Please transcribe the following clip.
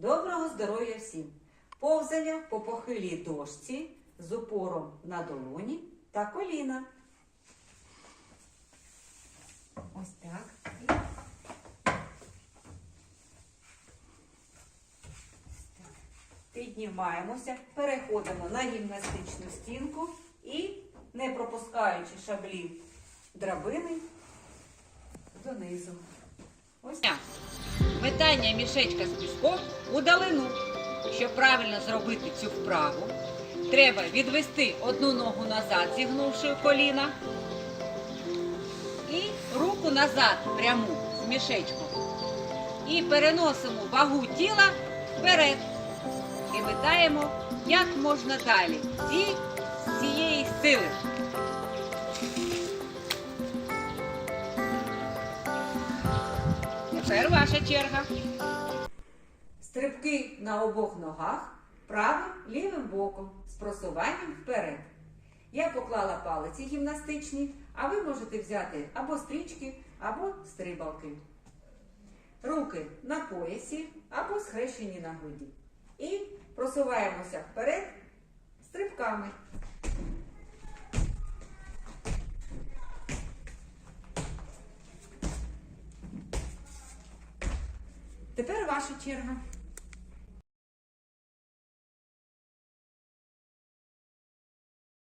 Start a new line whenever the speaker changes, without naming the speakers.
Доброго здоров'я всім! Повзання по похилій дошці з упором на долоні та коліна. Ось так. Піднімаємося, переходимо на гімнастичну стінку і, не пропускаючи шаблів драбини, донизу. Ось мішечка з піском у далину. Щоб правильно зробити цю вправу, треба відвести одну ногу назад, зігнувши коліна, і руку назад пряму з мішечком. І переносимо вагу тіла вперед. І метаємо як можна далі. Зі з цієї сили. Тепер ваша черга. Стрибки на обох ногах правим лівим боком з просуванням вперед. Я поклала палиці гімнастичні, а ви можете взяти або стрічки, або стрибалки. Руки на поясі або схрещені на груді. І просуваємося вперед стрибками. Тепер ваша черга.